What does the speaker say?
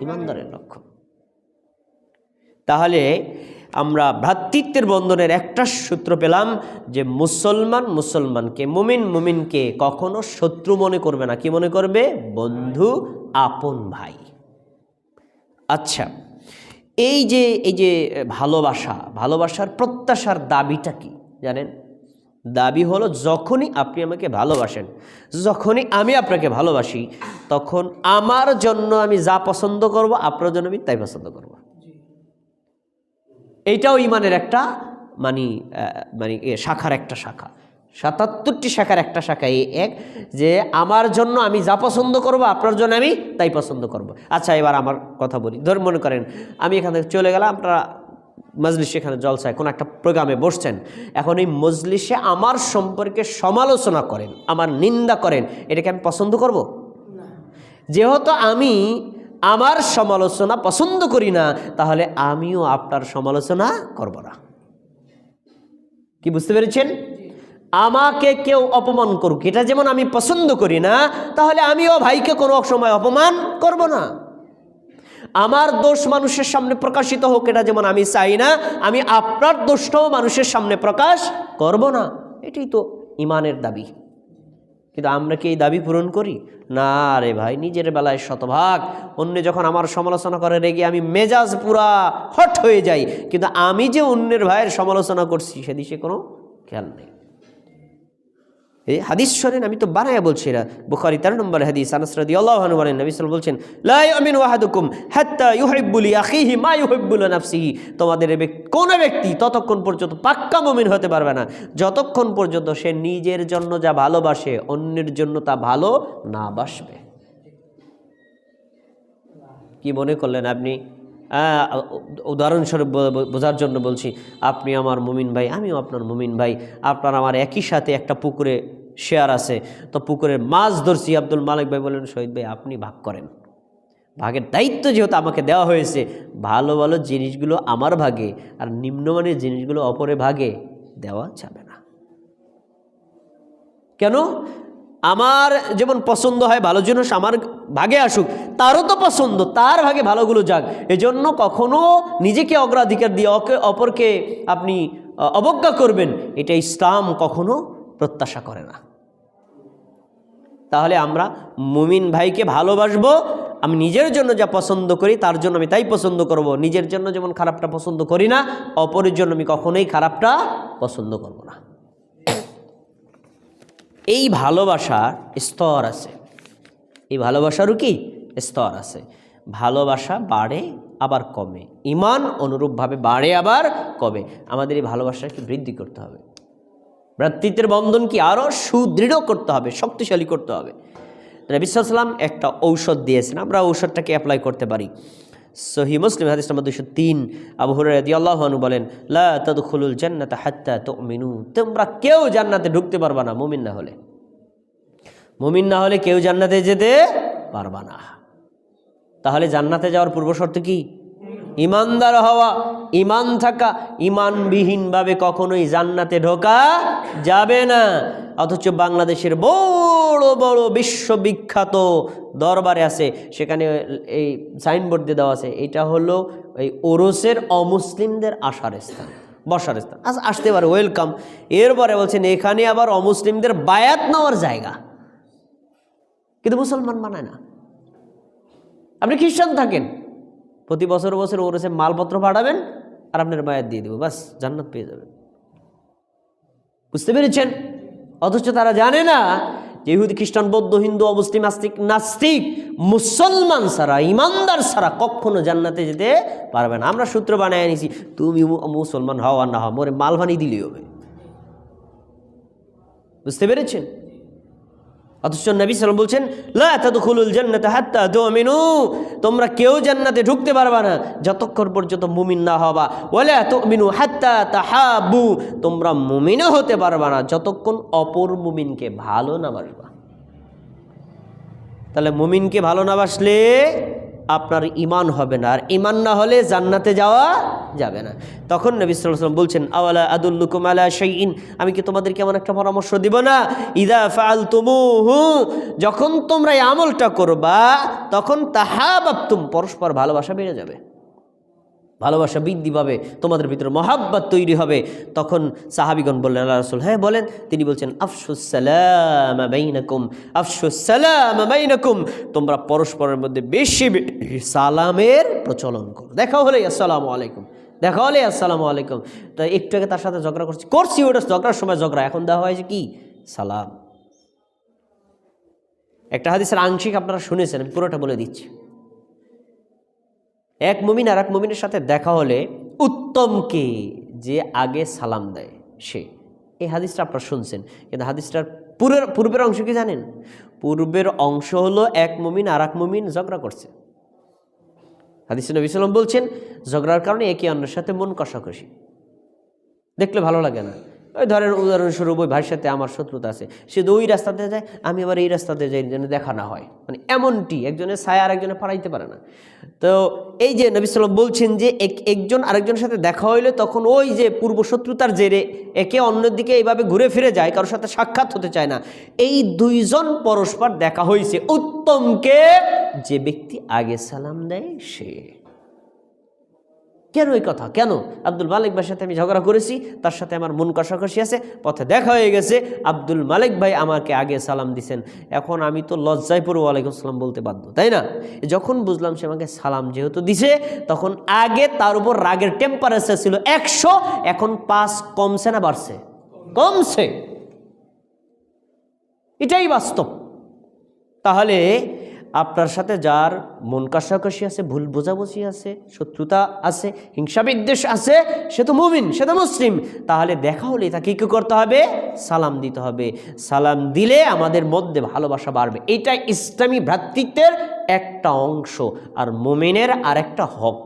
ইমানদারের লক্ষণ তাহলে আমরা ভ্রাতৃত্বের বন্ধনের একটা সূত্র পেলাম যে মুসলমান মুসলমানকে, মুমিন মুমিনকে কখনো শত্রু মনে করবে না। কি মনে করবে? বন্ধু, আপন ভাই। আচ্ছা এই যে এই যে ভালোবাসা, ভালোবাসার প্রত্যাশার দাবিটা কি জানেন? দাবি হলো, যখনই আপনি আমাকে ভালোবাসেন, যখনই আমি আপনাকে ভালোবাসি তখন আমার জন্য আমি যা পছন্দ করব, আপনার জন্য আমি তাই পছন্দ করব। এইটাও ইমানের একটা মানে মানে শাখার একটা শাখা। সাতাত্তরটি শাখার একটা শাখা এই এক, যে আমার জন্য আমি যা পছন্দ করব, আপনার জন্য আমি তাই পছন্দ করব। আচ্ছা এবার আমার কথা বলি। ধর, মনে করেন, আমি এখান থেকে চলে গেলাম, আপনারা মজলিস এখানে জলসায় কোনো একটা প্রোগ্রামে বসছেন। এখন এই মজলিসে আমার সম্পর্কে সমালোচনা করেন, আমার নিন্দা করেন, এটাকে আমি পছন্দ করব? যেহেতু আমি আমার সমালোচনা পছন্দ করি না, তাহলে আমিও আপনার সমালোচনা করব না। কি বুঝতে পেরেছেন? আমাকে কেউ অপমান করুক, এটা যেমন আমি পছন্দ করি না, তাহলে আমিও ভাইকে কোনো সময় অপমান করব না। আমার দোষ মানুষের সামনে প্রকাশিত হোক, এটা যেমন আমি চাই না, আমি আপনার দোষটাও মানুষের সামনে প্রকাশ করব না। এটাই তো ইমানের দাবি। কিন্তু আমরা কি এই দাবি পূরণ করি? না রে ভাই, নিজের বেলায় শতভাগ। অন্য যখন আমার সমালোচনা করে রেগে আমি মেজাজ পুরা হট হয়ে যাই। কিন্তু আমি যে অন্যের ভাইয়ের সমালোচনা করছি সেদিকে কোনো খেয়াল নেই। এই হাদিস শোনেন আমি তো বানায় বলছি এরা বুখারি তেরো নম্বর হাদিস, আনাস রাদিয়াল্লাহু আনহু বলেন, নবী সাল্লাল্লাহু বলছেন, লা ইয়ামিনু আহাদুকুম হাত্তা ইউহিব্বু লি আখিহি মা ইউহিব্বু লি নাফসিহি তোমাদের কোন ব্যক্তি ততক্ষণ পর্যন্ত পাক্কা মুমিন হতে পারবে না। যতক্ষণ পর্যন্ত সে নিজের জন্য যা ভালোবাসে, অন্যের জন্য তা ভালো না বাসবে। কি মনে করলেন আপনি? উদাহরণস্বরূপ বোঝার জন্য বলছি, আপনি আমার মুমিন ভাই, আমিও আপনার মুমিন ভাই। আপনার আমার একই সাথে একটা পুকুরে শেয়ার আছে। তো পুকুরের মাছ ধরছি। আব্দুল মালিক ভাই বলেন, শহীদ ভাই, আপনি ভাগ করেন। ভাগের দায়িত্ব যেহেতু আমাকে দেওয়া হয়েছে, ভালো ভালো জিনিসগুলো আমার ভাগে আর নিম্নমানের জিনিসগুলো অপরে ভাগে দেওয়া যাবে না। কেন? আমার যেমন পছন্দ হয়, ভালো জিনিস আমার ভাগে আসুক, তারও তো পছন্দ, তার ভাগে ভালোগুলো যাক। এজন্য কখনো নিজেকে অগ্রাধিকার দিয়ে অপরকে আপনি অবজ্ঞা করবেন। এটা ইসলাম কখনো প্রত্যাশা করে না। তাহলে আমরা মুমিন ভাইকে ভালোবাসবো, আমি নিজের জন্য যা পছন্দ করি তার জন্য আমি তাই পছন্দ করব। নিজের জন্য যেমন খারাপটা পছন্দ করি না, অপরের জন্য আমি কখনোই খারাপটা পছন্দ করব না। এই ভালোবাসার স্তর আছে। এই ভালোবাসারও কি স্তর আছে? ভালোবাসা বাড়ে, আবার কমে। ইমান অনুরূপভাবে বাড়ে, আবার কমে। আমাদের এই ভালোবাসাকে বৃদ্ধি করতে হবে। ভ্রাতৃত্বের বন্ধন কি আরও সুদৃঢ় করতে হবে, শক্তিশালী করতে হবে? নবিসাম একটা ঔষধ দিয়েছেন, আমরা ঔষধটাকে অ্যাপ্লাই করতে পারি। সহি মুসলিম হাদিস নম্বর দুশো তিন, আবু হুরায়দি আল্লাহনু বলেন, লা জান্নাত হাত্তা তুমিনু তোমরা কেউ জান্নাতে ঢুকতে পারবা না, মুমিন না হলে। মুমিন না হলে কেউ জান্নাতে যেতে পারবা না। তাহলে জান্নাতে যাওয়ার পূর্ব শর্ত কি? ইমানদার হওয়া ইমান থাকা ইমানবিহীনভাবে কখনোই জান্নাতে ঢোকা যাবে না। অথচ বাংলাদেশের বড় বড় বিশ্ববিখ্যাত দরবারে আছে, সেখানে এই সাইনবোর্ড দিয়ে দেওয়া আছে, এটা হলো এই ওরসের অমুসলিমদের আসার স্থান, বসার স্থান। আস আসতে পারে, ওয়েলকাম। এরপরে বলছেন, এখানে আবার অমুসলিমদের বায়াত নেওয়ার জায়গা। কিন্তু মুসলমান মানায় না। আপনি খ্রিস্টান থাকেন। প্রতি বছর বছর ওর এসে মালপত্র পাঠাবেন আর আপনার বায়াত দিয়ে দেবো, বাস, জান্নাত পেয়ে যাবেন। বুঝতে পেরেছেন? অথচ তারা জানে না যে খ্রিস্টান, বৌদ্ধ, হিন্দু, অমুসলিম, আস্তিক, নাস্তিক, মুসলমান সারা ইমানদার সারা কখনো জান্নাতে যেতে পারবে না। আমরা সূত্র বানায় আনিছি তুমি মুসলমান হও আর না হও, মোরে মালভানি দিলেই হবে। বুঝতে পেরেছেন? অথচ নবী সালাম বলছেন লুল জান্নাতে হাত্তা তুমিনু। তোমরা কেউ জান্নাতে ঢুকতে পারবা না, যতক্ষণ পর্যন্ত মুমিন না হবা। ওয়ালা তুমিনু হাত্তা তাহাবু তোমরা মুমিনও হতে পারবা না, যতক্ষণ অপর মুমিনকে ভালো না বাসবা। তাহলে মুমিনকে ভালো না বাসলে আপনার ইমান হবে না, আর ইমান না হলে জান্নাতে যাওয়া যাবে না। তখন নবী সাল্লাম বলছেন, আওয়ালা আদুল্লুকুম আলা শাইন আমি কি তোমাদেরকে এমন একটা পরামর্শ দিব না? ইদা ফাল তুমু যখন তোমরা এই আমলটা করবা, তখন তাহা তাহাবাবতুম পরস্পর ভালোবাসা বেড়ে যাবে। ভালোবাসা বৃদ্ধি পাবে, তোমাদের ভিতরে মহাব্বত তৈরি হবে। তখন সাহাবিগণ বললেন, আল্লাহ রসুল হ্যাঁ বলেন। তিনি বলছেন আফসুসালাম আফসুসালাম তোমরা পরস্পরের মধ্যে বেশি সালামের প্রচলন করো। দেখা হলে, আসসালামু আলাইকুম। দেখা হলে, আসসালামু আলাইকুম। তা একটু আগে তার সাথে ঝগড়া করছি। করছি ওটা, ঝগড়ার সময় ঝগড়া। এখন দেওয়া হয়েছে কি? সালাম। একটা হাদিসের আংশিক আপনারা শুনেছেন, আমি পুরোটা বলে দিচ্ছি। এক মুমিন আর এক মুমিনের সাথে দেখা হলে উত্তম কে? যে আগে সালাম দেয়, সে। এই হাদিসটা আপনারা শুনছেন, কিন্তু হাদিসটার পুরের, পূর্বের অংশ কি জানেন? পূর্বের অংশ হলো এক মুমিন আর এক মুমিন ঝগড়া করছে। হাদিস নবী সাল্লাম বলছেন, ঝগড়ার কারণে একে অন্যের সাথে মন কষাকষি। দেখলে ভালো লাগে না। ওই ধরেন উদাহরণস্বরূপ ওই ভাইয়ের সাথে আমার শত্রুতা আছে, সে তো ওই রাস্তাতে যায়, আমি আবার এই রাস্তাতে যাই, যেন দেখা না হয়। মানে এমনটি, একজনের ছায়া আর একজনে পারাইতে পারে না। তো এই যে নবী সাল্লাম বলছেন যে এক- একজন আরেকজনের সাথে দেখা হইলে তখন ওই যে পূর্ব শত্রুতার জেরে একে অন্যের দিকে এইভাবে ঘুরে ফিরে যায়, কারোর সাথে সাক্ষাৎ হতে চায় না। এই দুইজন পরস্পর দেখা হয়েছে উত্তমকে যে ব্যক্তি আগে সালাম দেয়, সে। কেন এই কথা? কেন? আব্দুল মালিক ভাইয়ের সাথে আমি ঝগড়া করেছি, তার সাথে আমার মন কষাকষি আছে, পথে দেখা হয়ে গেছে। আব্দুল মালিক ভাই আমাকে আগে সালাম দিছেন। এখন আমি তো লজ্জায় পড়ে ওয়ালাইকুম সালাম বলতে বাধ্য, তাই না? যখন বুঝলাম সে আমাকে সালাম যেহেতু দিছে, তখন আগে তার উপর রাগের টেম্পারেচার ছিল একশো, এখন পাঁচ কমছে না বাড়ছে? কমছে। এটাই বাস্তব। তাহলে আপনার সাথে যার মন কাশাকাশি আছে, ভুল বোঝাবুঝি আছে, শত্রুতা আছে, হিংসা বিদ্বেষ আছে, সে তো মুমিন, সে তো মুসলিম। তাহলে দেখা হলে তাকে কী করতে হবে? সালাম দিতে হবে। সালাম দিলে আমাদের মধ্যে ভালোবাসা বাড়বে। এটা ইসলামী ভ্রাতৃত্বের একটা অংশ। আর মোমেনের আর একটা হক।